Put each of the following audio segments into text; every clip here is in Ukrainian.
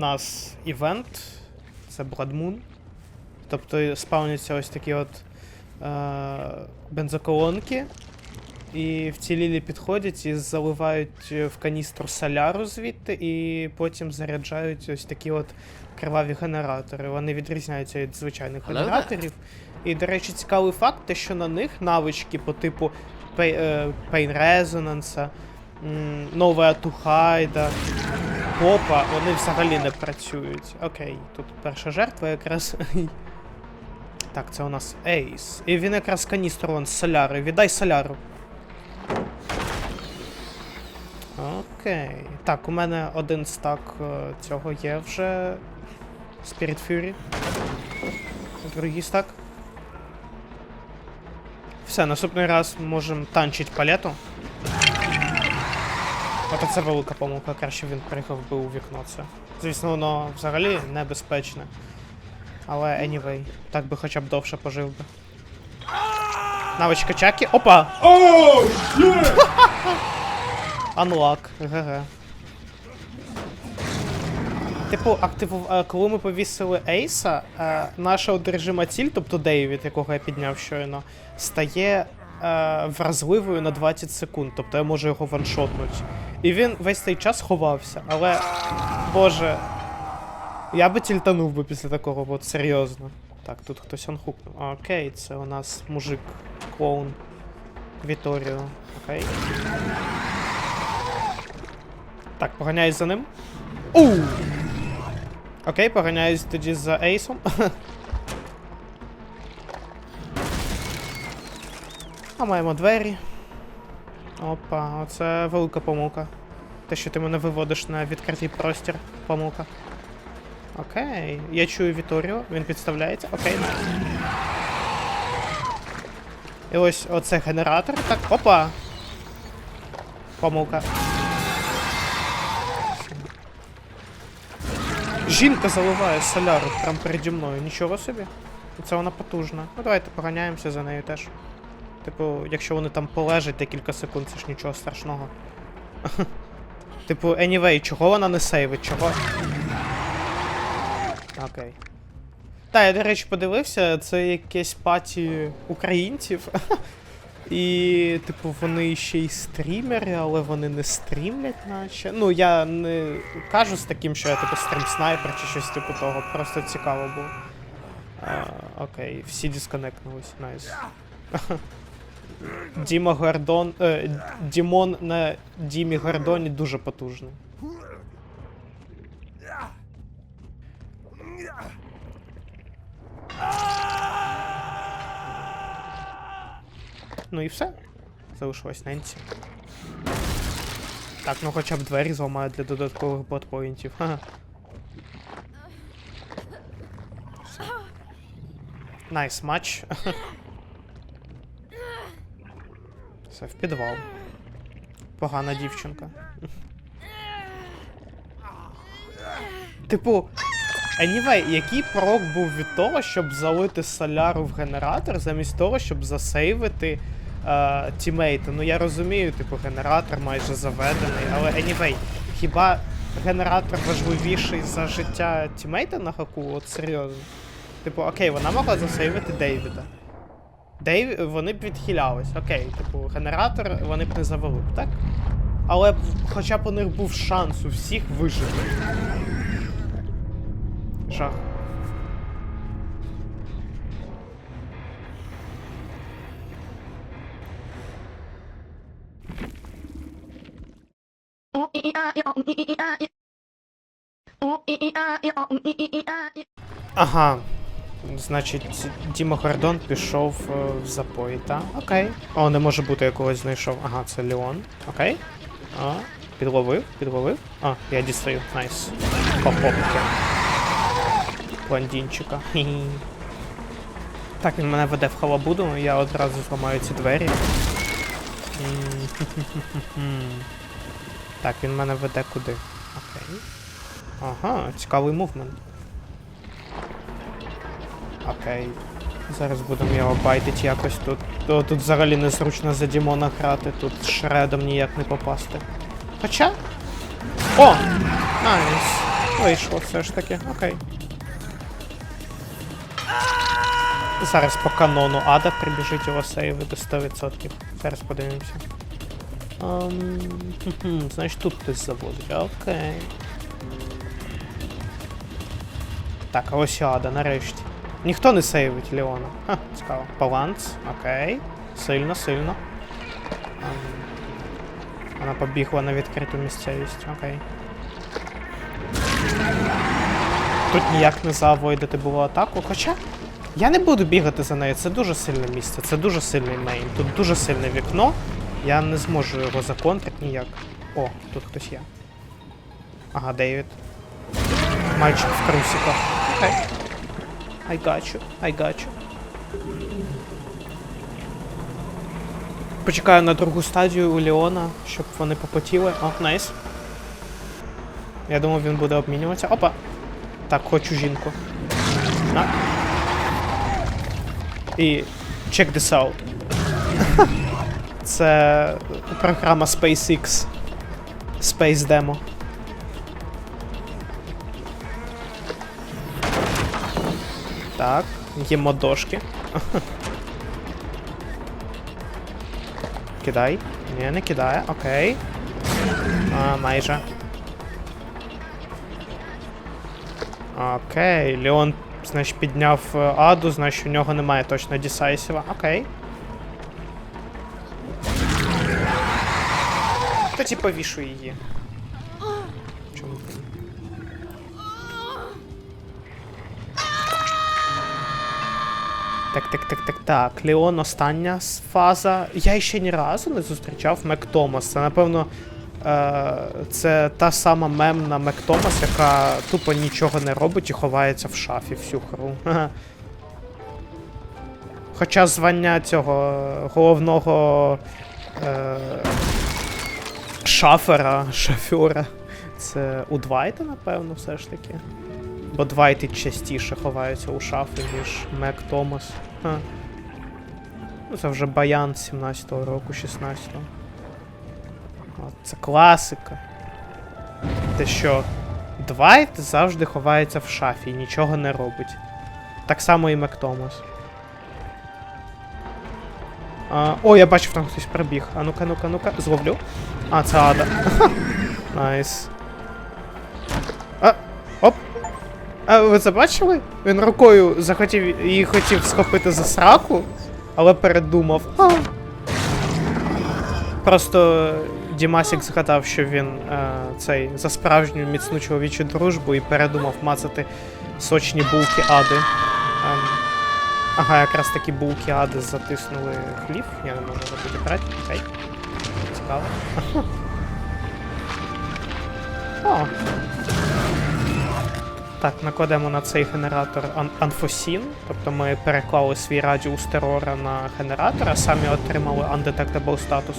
нас івент, це Blood Moon. Тобто спавняться ось такі от е, бензоколонки. І вцілілі підходять і заливають в каністру соляру звідти, і потім заряджають ось такі от криваві генератори. Вони відрізняються від звичайних генераторів. І, до речі, цікавий факт, те, що на них навички по типу е, Pain Resonance, Nova Тухайда, Попа, вони взагалі не працюють. Окей, тут перша жертва якраз. Так, це у нас Ейс. І він якраз каністру вон з соляри. Віддай соляру. Окей. Так, у мене один стак е, цього є вже. Spirit Fury. Другий стак. Все, наступний раз можемо танчить палету. От це велика помилка, краще він приїхав би у вікно це. Звісно, воно взагалі небезпечне. Але anyway, так би хоча б довше пожив би. Навичка чаки. Опа! Unlock. ГГ. Типу, активу... е, коли ми повісили Ейса, е, наша одержима ціль, тобто Дейвід, якого я підняв щойно, стає е, вразливою на 20 секунд. Тобто я можу його ваншотнути. І він весь цей час ховався, але. Боже. Я би тільтанув би після такого, от серйозно. Так, тут хтось анхукнув. Окей, це у нас мужик, клоун. Віторіо. Окей. Так, поганяюсь за ним. Оу! Окей, поганяюсь тоді за Ейсом. а маємо двері. Опа, оце велика помилка. Те, що ти мене виводиш на відкритий простір. Помилка. Окей. Я чую Віторіо, він підставляється. Окей, найс. І ось оце генератор. Так, опа! Помилка. Жінка заливає соляру прямо переді мною. Нічого собі. Це вона потужна. Ну давайте поганяємося за нею теж. Типу, якщо вони там полежать декілька секунд, це ж нічого страшного. типу, anyway, чого вона не сейвить? Чого? Окей. Так, я, до речі, подивився, це якесь паті українців. І, типу, вони ще й стрімери, але вони не стрімлять, наче. Ну, я не кажу з таким, що я типу стрім снайпер чи щось типу того. Просто цікаво було. А, окей, всі дисконектнулись, найс. Діма Гордон. Е, Дімон на Дімі Гордоні дуже потужний. Ну і все. Залишилось Ненсі. Так, ну хоча б двері зламають для додаткових ботпоінтів. Ха. Найс матч. Все, в підвал. Погана дівчинка. Типу, anyway, який прок був від того, щоб залити соляру в генератор, замість того, щоб засейвити е, тімейта? Ну я розумію, типу, генератор майже заведений, але anyway, хіба генератор важливіший за життя тімейта на хаку? От серйозно. Типу, окей, вона могла засейвити Дейвіда. Дейв... Вони б відхилялись, окей, типу, генератор вони б не завели б, так? Але б хоча б у них був шанс у всіх вижити. Жах. Ага. Значить, Діма Гордон пішов е, в запої, так? Окей. О, не може бути, я когось знайшов. Ага, це Леон. Окей. А, підловив, підловив. А, я дістаю. Найс. Попопки. Блондинчика. Хі-хі. Так, він мене веде в халабуду, я одразу зламаю ці двері. Так, він мене веде куди? Окей. Ага, цікавий мувмент. Окей. Зараз будемо його байтити якось тут. То, тут взагалі незручно за Дімона грати, тут шредом ніяк не попасти. Хоча. О! Найс! Вийшло все ж таки, окей. Зараз по канону Ада прибіжить його сейвити 100%. Зараз подивимося. Ам, хм-хм, значить тут хтось заводить. Окей. Так, а ось і Ада, нарешті. Ніхто не сейвить Леона. Ха, цікаво. Баланс, окей. Сильно, сильно. Вона побігла на відкриту місцевість, окей. Тут ніяк не завойдати було атаку, хоча. Я не буду бігати за нею, це дуже сильне місце, це дуже сильний мейн. Тут дуже сильне вікно. Я не зможу його законтрити ніяк. О, тут хтось є. Ага, Дейвід. Мальчик в трусиках. Окей. I got you, I got you. Почекаю на другу стадію у Леона, щоб вони попотіли. О, найс. Я думав, він буде обмінюватися. Опа! Так, хочу жінку. На. І check this out. Це програма SpaceX. Space Demo. Їмо дошки. Кидай. Ні, не кидає, окей. А, майже. Окей, Леон, значить, підняв е, Аду, значить у нього немає точно Дісайсіва. Окей. Тоді повішу її. Так, так, так, так, так. Леон остання фаза. Я ще ні разу не зустрічав Мек Томас. Це, напевно, е, це та сама мемна Мек Томас, яка тупо нічого не робить і ховається в шафі всю гру. Хоча звання цього головного е, шафера, шофера, це у Двайта, напевно, все ж таки. Бо Двайти частіше ховаються у шафи, ніж Мек Томас. Ха. Ну, це вже Баян 17-го року, 16-го. От, це класика. Те що Двайт завжди ховається в шафі і нічого не робить. Так само і Мек Томас. А, о, я бачив, там хтось пробіг. А ну-ка, ну-ка, ну-ка, зловлю. А, це Ада. Найс. А ви це бачили? Він рукою захотів її хотів схопити за сраку, але передумав. А. Просто Дімасік згадав, що він е, цей за справжню міцну чоловічу дружбу і передумав мацати сочні булки Ади. Ем, ага, якраз такі булки Ади затиснули хлів. Я не можу робити брати. Окей. Цікаво. О, так, накладемо на цей генератор ан- Unforeseen, тобто ми переклали свій радіус терора на генератор, а самі отримали Undetectable статус.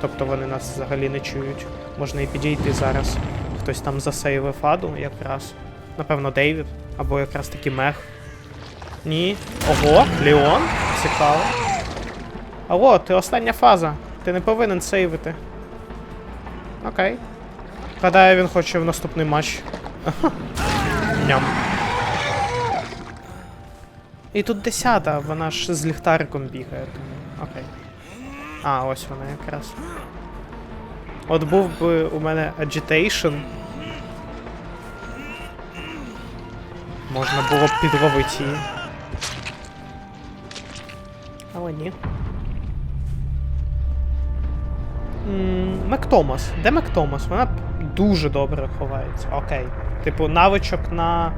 Тобто вони нас взагалі не чують. Можна і підійти зараз. Хтось там засейвив аду якраз. Напевно, Дейвід, або якраз таки мех. Ні. Ого, Леон. Цікаво. Алло, ти остання фаза. Ти не повинен сейвити. Окей. Гадаю, він хоче в наступний матч. Ням. І тут десята, вона ж з ліхтариком бігає, тому. Окей. А, ось вона якраз. От був би у мене agitation. Можна було б підловити її. Але ні. М, Мектомас. Де Мектомас? Вона дуже добре ховається. Окей. Типу, навичок на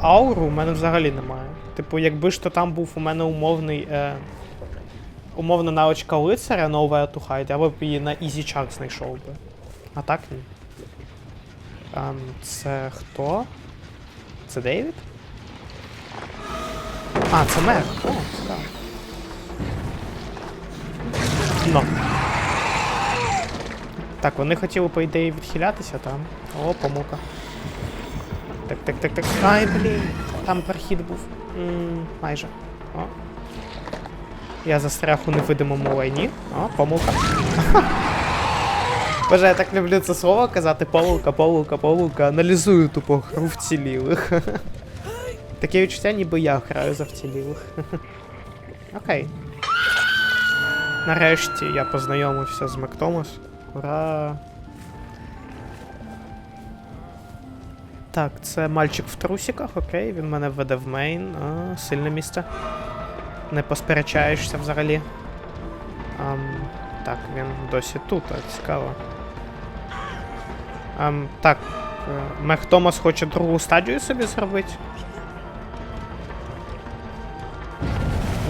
ауру у мене взагалі немає. Типу, якби ж то там був у мене умовний. Е, умовна навичка лицаря to hide, я б її на Easy ізічак знайшов би. А так ні. Ем, це хто? Це Дейвід? А, це мер. О, цікаво. Ну. Так, вони хотіли, по ідеї, відхилятися там. О, помука. Так, так, так, так. Ай, блін. Там прохід був. м майже. О. Я застряг у невидимому лайні. О, помилка. Боже, я так люблю це слово казати повулка, повулка, повулка. Аналізую тупо гру вцілілих. Таке відчуття, ніби я граю за вцілілих. Окей. Нарешті я познайомився з Мактомас. Ура! Так, це мальчик в трусиках, окей, він мене введе в мейн. А, сильне місце. Не посперечаєшся взагалі. Ам, так, він досі тут, а цікаво. Ам, так, е, Мех Томас хоче другу стадію собі зробити.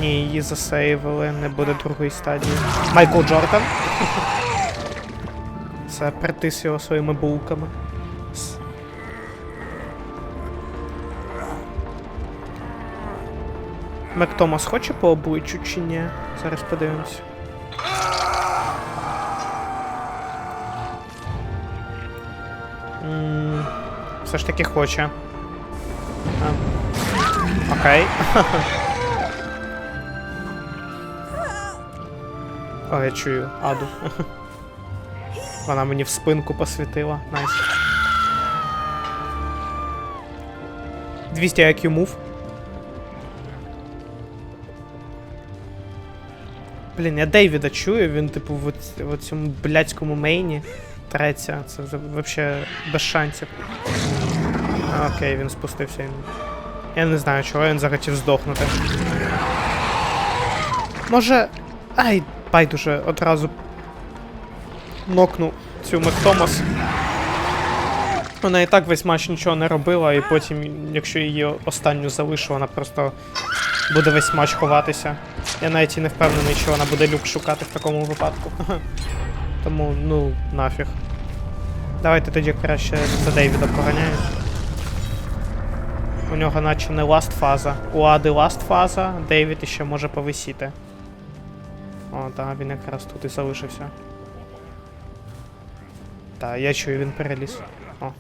Ні, її засейвили, не буде другої стадії. Майкл Джордан. Це притис його своїми булками. С- Мек Томас хоче по обличчю чи ні? Зараз подивимось. Все ж таки хоче. А. Окей. О, я чую Аду. Вона мені в спинку посвітила. Найс. 200 IQ move. Блін, я Дейвіда чую, він, типу, в, в цьому блядському мейні треться. Це вообще без шансів. Окей, він спустився. Я не знаю, чого він захотів здохнути. Може. Ай, байдуже, одразу нокну цю Мектомас. Вона і так весь матч нічого не робила, і потім, якщо її останню залишу, вона просто буде весь матч ховатися. Я навіть і не впевнений, що вона буде люк шукати в такому випадку. Тому, ну, нафіг. Давайте тоді краще за Дейвіда поганяємо. У нього наче не ласт фаза. У Ади ласт фаза, Дейвід іще може повисіти. О, так, він якраз тут і залишився. Так, я чую, він переліз. О.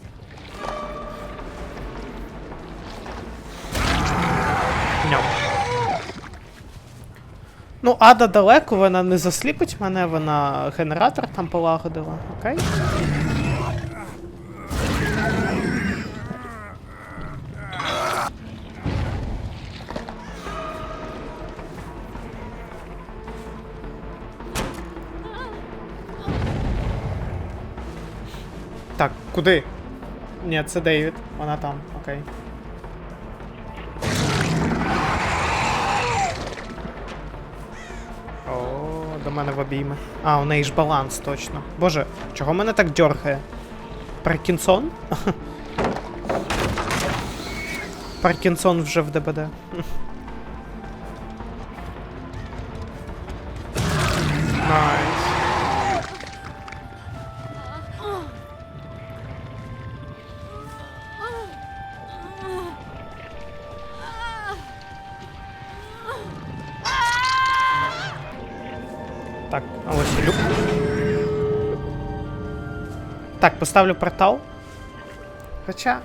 Ням. Ну, Ада далеко, вона не засліпить мене, вона генератор там полагодила, окей? Куди? Ні, це Дейвід, вона там, окей. О, до мене в обійми. А, у неї ж баланс, точно. Боже, чого мене так дьоргає? Паркінсон? Паркінсон вже в ДБД. Найс. Так, поставлю портал. Хоча.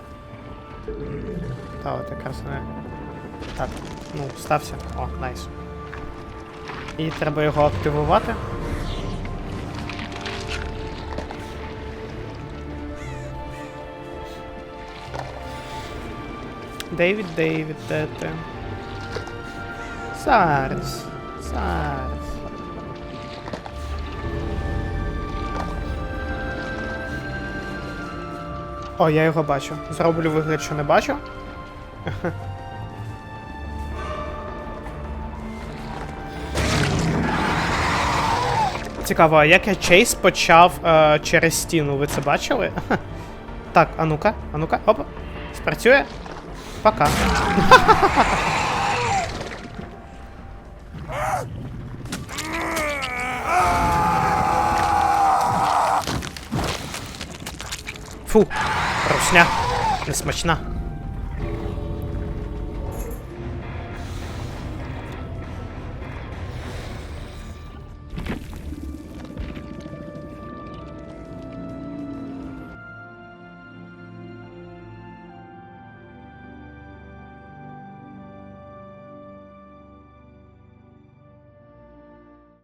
Та от якраз не. Так, ну, стався. О, найс. І треба його активувати. Дейвід, Дейвід, де ти? Зараз. Зараз. О, я його бачу. Зроблю вигляд, що не бачу. Цікаво, а як я чейс почав е, через стіну, ви це бачили? так, а ну-ка, а ну-ка, опа. Спрацює? Пока. Фу, русня. Несмачна.